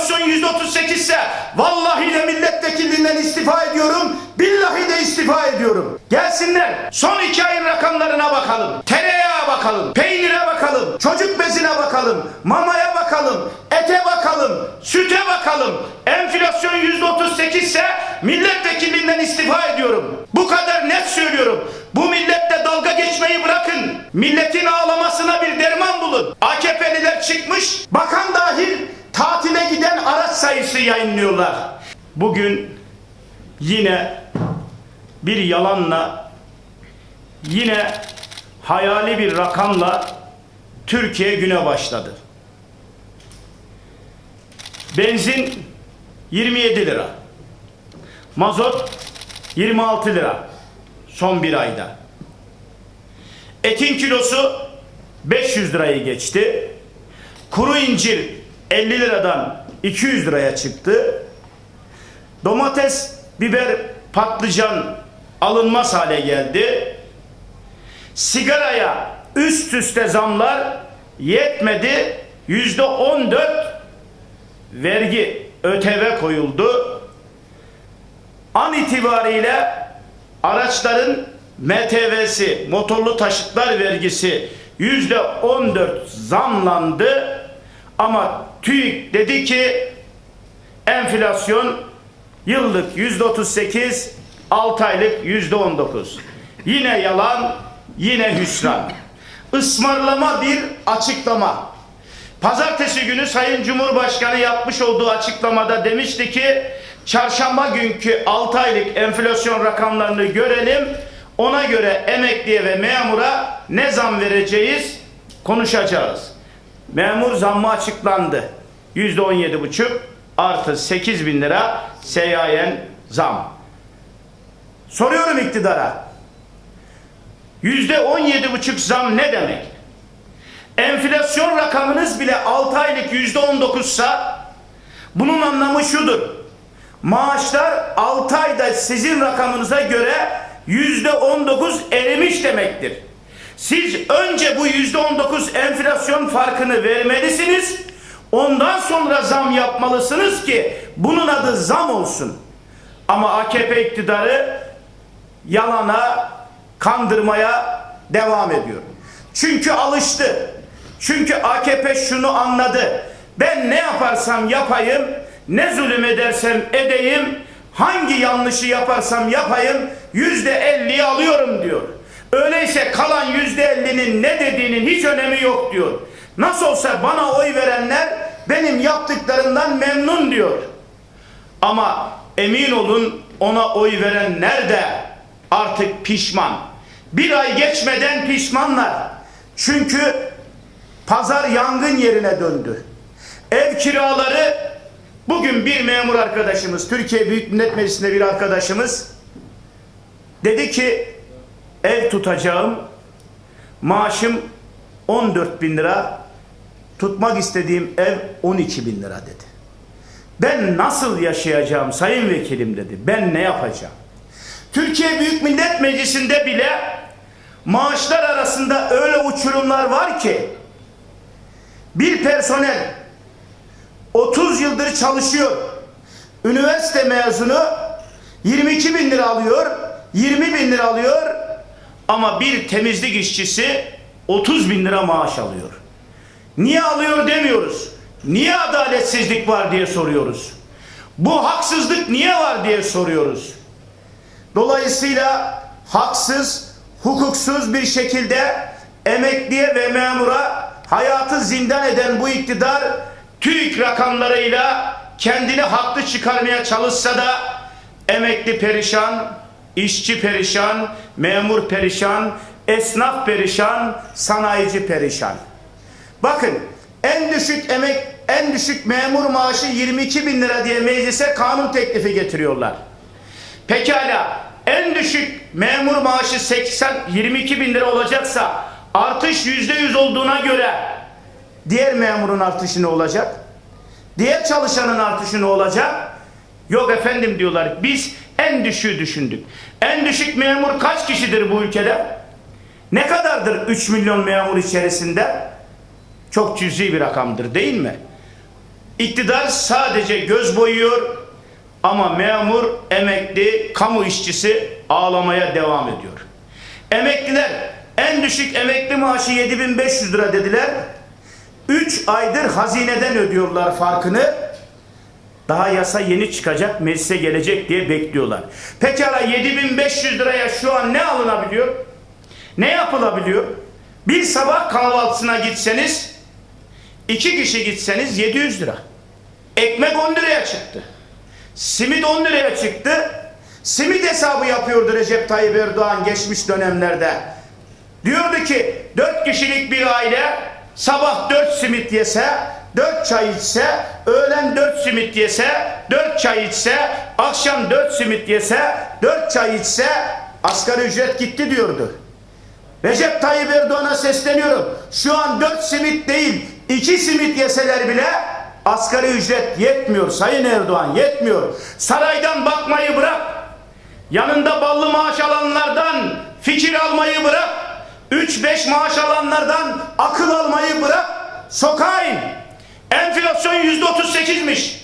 Enflasyon yüzde otuz sekizse vallahi de milletvekilliğinden istifa ediyorum. Billahi de istifa ediyorum. Gelsinler. Son iki ayın rakamlarına bakalım. Tereyağı bakalım. Peynire bakalım. Çocuk bezine bakalım. Mamaya bakalım. Ete bakalım. Süte bakalım. Enflasyon yüzde otuz sekizse milletvekilliğinden istifa ediyorum. Bu kadar net söylüyorum. Bu milletle dalga geçmeyi bırakın. Milletin ağlamasına bir derman bulun. AKP'liler çıkmış. Bakan dahil tatile giden araç sayısı yayınlıyorlar. Bugün yine bir yalanla yine hayali bir rakamla Türkiye güne başladı. Benzin 27 lira. Mazot 26 lira son bir ayda. Etin kilosu 500 lirayı geçti. Kuru incir 50 liradan 200 liraya çıktı. Domates, biber, patlıcan alınmaz hale geldi. Sigaraya üst üste zamlar yetmedi. Yüzde 14 vergi ÖTV koyuldu. An itibariyle araçların MTV'si, motorlu taşıtlar vergisi yüzde 14 zamlandı. Ama TÜİK dedi ki enflasyon yıllık yüzde 38, 6 aylık yüzde 19. Yine yalan, yine hüsran. Ismarlama bir açıklama. Pazartesi günü Sayın Cumhurbaşkanı yapmış olduğu açıklamada demişti ki çarşamba günkü 6 aylık enflasyon rakamlarını görelim. Ona göre emekliye ve memura ne zam vereceğiz konuşacağız. Memur zammı açıklandı. %17,5 artı 8 bin lira seyyayen zam. Soruyorum iktidara. %17,5 zam ne demek? Enflasyon rakamınız bile 6 aylık %19 sa bunun anlamı şudur. Maaşlar 6 ayda sizin rakamınıza göre %19 erimiş demektir. Siz önce bu %19 enflasyon farkını vermelisiniz. Ondan sonra zam yapmalısınız ki bunun adı zam olsun. Ama AKP iktidarı yalana, kandırmaya devam ediyor. Çünkü alıştı. Çünkü AKP şunu anladı. Ben ne yaparsam yapayım, ne zulüm edersem edeyim, hangi yanlışı yaparsam yapayım yüzde elliyi alıyorum diyor. Öyleyse kalan yüzde ellinin ne dediğinin hiç önemi yok diyor. Nasıl olsa bana oy verenler benim yaptıklarımdan memnun diyor. Ama emin olun ona oy verenler de artık pişman. Bir ay geçmeden pişmanlar. Çünkü pazar yangın yerine döndü. Ev kiraları bugün bir memur arkadaşımız, Türkiye Büyük Millet Meclisi'nde bir arkadaşımız dedi ki ev tutacağım maaşım 14 bin lira tutmak istediğim ev 12 bin lira dedi. Ben nasıl yaşayacağım sayın vekilim dedi. Ben ne yapacağım? Türkiye Büyük Millet Meclisi'nde bile maaşlar arasında öyle uçurumlar var ki bir personel 30 yıldır çalışıyor. Üniversite mezunu 22 bin lira alıyor, 20 bin lira alıyor ama bir temizlik işçisi 30 bin lira maaş alıyor. Niye alıyor demiyoruz. Niye adaletsizlik var diye soruyoruz. Bu haksızlık niye var diye soruyoruz. Dolayısıyla haksız, hukuksuz bir şekilde emekliye ve memura hayatı zindan eden bu iktidar TÜİK rakamlarıyla kendini haklı çıkarmaya çalışsa da emekli perişan, işçi perişan, memur perişan, esnaf perişan, sanayici perişan. Bakın en düşük emek, en düşük memur maaşı 22 bin lira diye meclise kanun teklifi getiriyorlar. Pekala en düşük memur maaşı 80 22 bin lira olacaksa artış yüzde yüz olduğuna göre diğer memurun artışı ne olacak? Diğer çalışanın artışı ne olacak? Yok efendim diyorlar biz en düşüğü düşündük. En düşük memur kaç kişidir bu ülkede? Ne kadardır 3 milyon memur içerisinde? Çok cüzi bir rakamdır değil mi? iktidar sadece göz boyuyor ama memur, emekli, kamu işçisi ağlamaya devam ediyor. Emekliler en düşük emekli maaşı 7500 lira dediler. 3 aydır hazineden ödüyorlar farkını. Daha yasa yeni çıkacak, meclise gelecek diye bekliyorlar. Pekala 7500 liraya şu an ne alınabiliyor? Ne yapılabiliyor? Bir sabah kahvaltısına gitseniz, iki kişi gitseniz 700 lira. Ekmek 10 liraya çıktı. Simit 10 liraya çıktı. Simit hesabı yapıyordu Recep Tayyip Erdoğan geçmiş dönemlerde. Diyordu ki 4 kişilik bir aile sabah 4 simit yese, 4 çay içse, öğlen 4 simit yese, 4 çay içse, akşam 4 simit yese, 4 çay içse asgari ücret gitti diyordu. Recep Tayyip Erdoğan'a sesleniyorum. Şu an 4 simit değil, 2 simit yeseler bile asgari ücret yetmiyor Sayın Erdoğan yetmiyor. Saraydan bakmayı bırak. Yanında ballı maaş alanlardan fikir almayı bırak. 3-5 maaş alanlardan akıl almayı bırak. Sokağa in. Enflasyon %38'miş.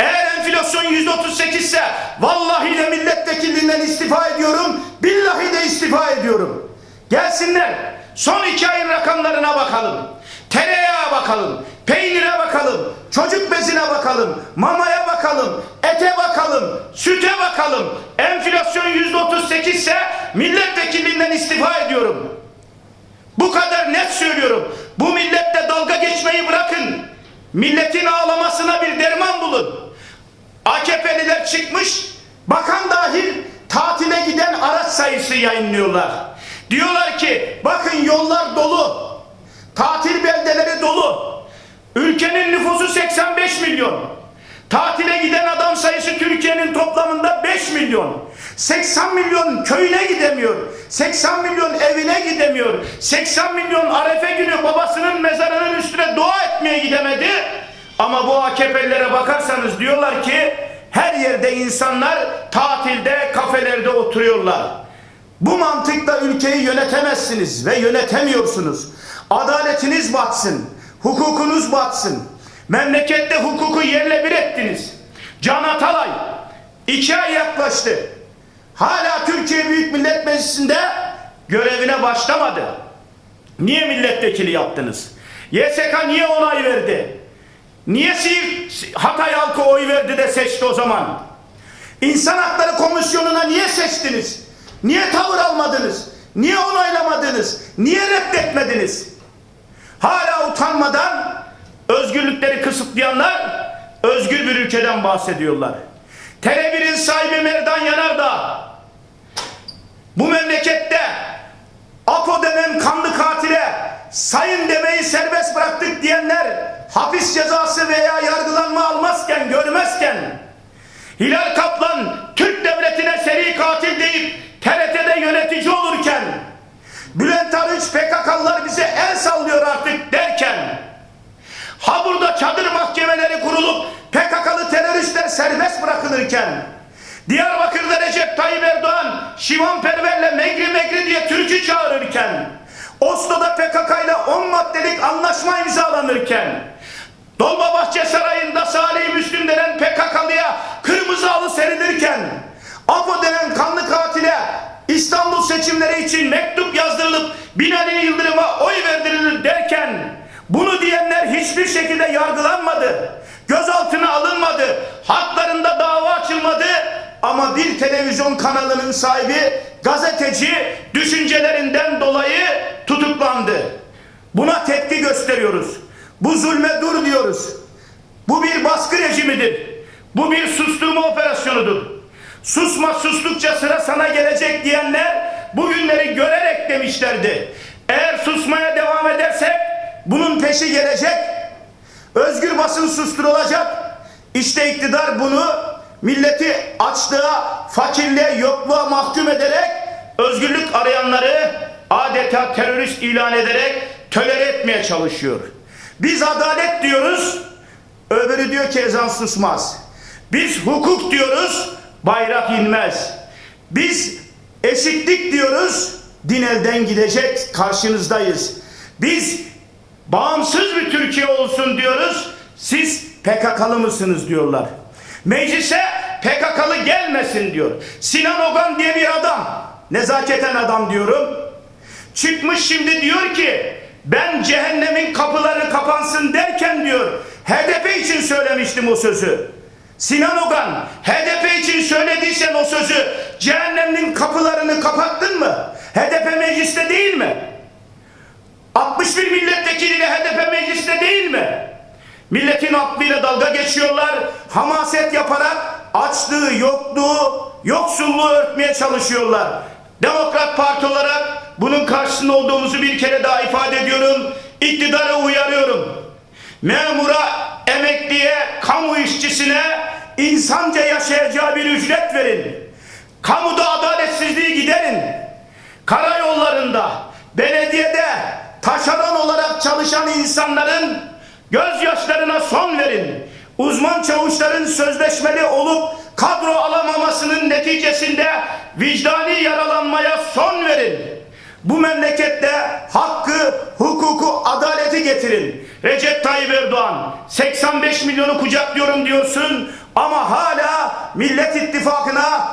Eğer enflasyon %38 ise vallahi de milletvekilliğinden istifa ediyorum. Billahi de istifa ediyorum. Gelsinler. Son iki ayın rakamlarına bakalım. Tereyağı bakalım. Peynire bakalım. Çocuk bezine bakalım. Mamaya bakalım. Ete bakalım. Süte bakalım. Enflasyon %38 ise milletvekilliğinden istifa ediyorum. Bu kadar net söylüyorum. Bu millette dalga geçmeyi bırakın. Milletin ağlamasına bir derman bulun. AKP'liler çıkmış, bakan dahil tatile giden araç sayısı yayınlıyorlar. Diyorlar ki bakın yollar dolu, tatil beldeleri dolu. Ülkenin nüfusu 85 milyon. Tatile giden adam sayısı Türkiye'nin toplamında 5 milyon. 80 milyon köyüne gidemiyor. 80 milyon evine gidemiyor. 80 milyon arefe günü babasının mezarının üstüne dua etmeye gidemedi. Ama bu AKP'lilere bakarsanız diyorlar ki her yerde insanlar tatilde, kafelerde oturuyorlar. Bu mantıkla ülkeyi yönetemezsiniz ve yönetemiyorsunuz. Adaletiniz batsın, hukukunuz batsın. Memlekette hukuku yerle bir ettiniz. Can Atalay iki ay yaklaştı. Hala Türkiye Büyük Millet Meclisi'nde görevine başlamadı. Niye milletvekili yaptınız? YSK niye onay verdi? Niye Siirt Hatay halkı oy verdi de seçti o zaman? İnsan Hakları Komisyonu'na niye seçtiniz? Niye tavır almadınız? Niye onaylamadınız? Niye reddetmediniz? Hala utanmadan özgürlükleri kısıtlayanlar özgür bir ülkeden bahsediyorlar. Tele1'in sahibi Merdan Yanardağ bu memlekette Apo denen kanlı katile sayın demeyi serbest bıraktık diyenler hapis cezası veya yargılanma almazken görmezken Hilal Kaplan Türk devletine seri katil deyip TRT'de yönetici olurken Bülent Arınç PKK'lılar bize el sallıyor artık derken ha burada çadır mahkemeleri kurulup PKK'lı teröristler serbest bırakılırken Diyarbakır'da Recep Tayyip Erdoğan Şivan Perver'le Megri Megri diye türkü çağırırken Oslo'da PKK ile 10 maddelik anlaşma imzalanırken Dolmabahçe Sarayı'nda Salih Müslüm denen PKK'lıya kırmızı halı serilirken APO denen kanlı katile İstanbul seçimleri için mektup yazdırılıp Binali Yıldırım'a oy verdirilir derken bunu diyenler hiçbir şekilde yargılanmadı. Gözaltına alınmadı. Haklarında dava açılmadı. Ama bir televizyon kanalının sahibi gazeteci düşüncelerinden dolayı tutuklandı. Buna tepki gösteriyoruz. Bu zulme dur diyoruz. Bu bir baskı rejimidir. Bu bir susturma operasyonudur. Susma sustukça sıra sana gelecek diyenler bugünleri görerek demişlerdi. Eğer susmaya devam edersek bunun peşi gelecek. Özgür basın susturulacak. İşte iktidar bunu milleti açlığa, fakirliğe, yokluğa mahkum ederek özgürlük arayanları adeta terörist ilan ederek tölere etmeye çalışıyor. Biz adalet diyoruz, öbürü diyor ki ezan susmaz. Biz hukuk diyoruz, bayrak inmez. Biz eşitlik diyoruz, din elden gidecek, karşınızdayız. Biz bağımsız bir Türkiye olsun diyoruz, siz PKK'lı mısınız diyorlar. Meclise PKK'lı gelmesin diyor. Sinan Ogan diye bir adam, nezaketen adam diyorum. Çıkmış şimdi diyor ki ben cehennemin kapıları kapansın derken diyor HDP için söylemiştim o sözü. Sinan Ogan HDP için söylediysen o sözü cehennemin kapılarını kapattın mı? HDP mecliste değil mi? 61 milletvekiliyle HDP mecliste değil mi? Milletin aklıyla dalga geçiyorlar. Hamaset yaparak açlığı, yokluğu, yoksulluğu örtmeye çalışıyorlar. Demokrat Parti olarak bunun karşısında olduğumuzu bir kere daha ifade ediyorum. İktidara uyarıyorum. Memura, emekliye, kamu işçisine insanca yaşayacağı bir ücret verin. Kamuda adaletsizliği giderin. Karayollarında, belediyede taşeron olarak çalışan insanların gözyaşlarına son verin. Uzman çavuşların sözleşmeli olup kadro alamamasının neticesinde vicdani yaralanmaya son verin. Bu memlekette hakkı, hukuku, adaleti getirin. Recep Tayyip Erdoğan 85 milyonu kucaklıyorum diyorsun ama hala Millet İttifakı'na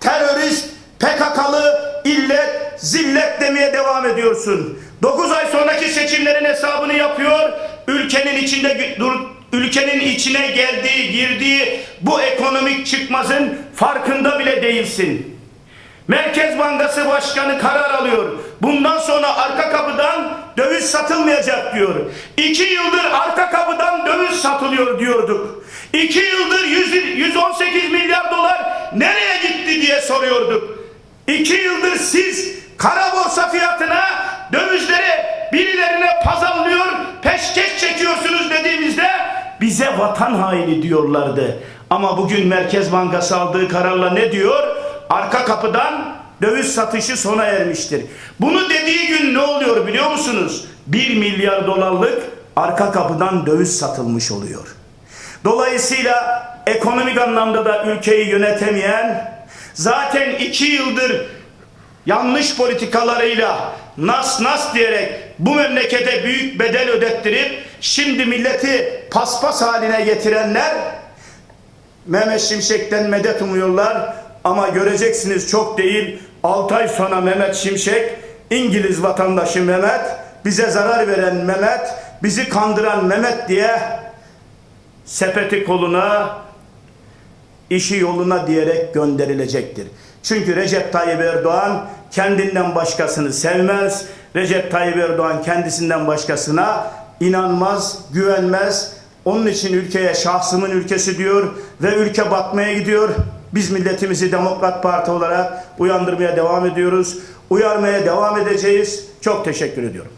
terörist, PKK'lı, illet, zillet demeye devam ediyorsun. 9 ay sonraki seçimlerin hesabını yapıyor. Ülkenin içinde ülkenin içine geldiği, girdiği bu ekonomik çıkmazın farkında bile değilsin. Merkez Bankası Başkanı karar alıyor. Bundan sonra arka kapıdan döviz satılmayacak diyor. İki yıldır arka kapıdan döviz satılıyor diyorduk. İki yıldır 100, 118 milyar dolar nereye gitti diye soruyorduk. İki yıldır siz kara borsa fiyatına dövizleri birilerine pazarlıyor, peşkeş çekiyorsunuz dediğimizde bize vatan haini diyorlardı. Ama bugün Merkez Bankası aldığı kararla ne diyor? Arka kapıdan döviz satışı sona ermiştir. Bunu dediği gün ne oluyor biliyor musunuz? 1 milyar dolarlık arka kapıdan döviz satılmış oluyor. Dolayısıyla ekonomik anlamda da ülkeyi yönetemeyen, zaten iki yıldır yanlış politikalarıyla nas nas diyerek bu memlekete büyük bedel ödettirip şimdi milleti paspas haline getirenler Mehmet Şimşek'ten medet umuyorlar ama göreceksiniz çok değil 6 ay sonra Mehmet Şimşek İngiliz vatandaşı Mehmet bize zarar veren Mehmet bizi kandıran Mehmet diye sepeti koluna işi yoluna diyerek gönderilecektir. Çünkü Recep Tayyip Erdoğan kendinden başkasını sevmez. Recep Tayyip Erdoğan kendisinden başkasına inanmaz, güvenmez. Onun için ülkeye şahsımın ülkesi diyor ve ülke batmaya gidiyor. Biz milletimizi Demokrat Parti olarak uyandırmaya devam ediyoruz. Uyarmaya devam edeceğiz. Çok teşekkür ediyorum.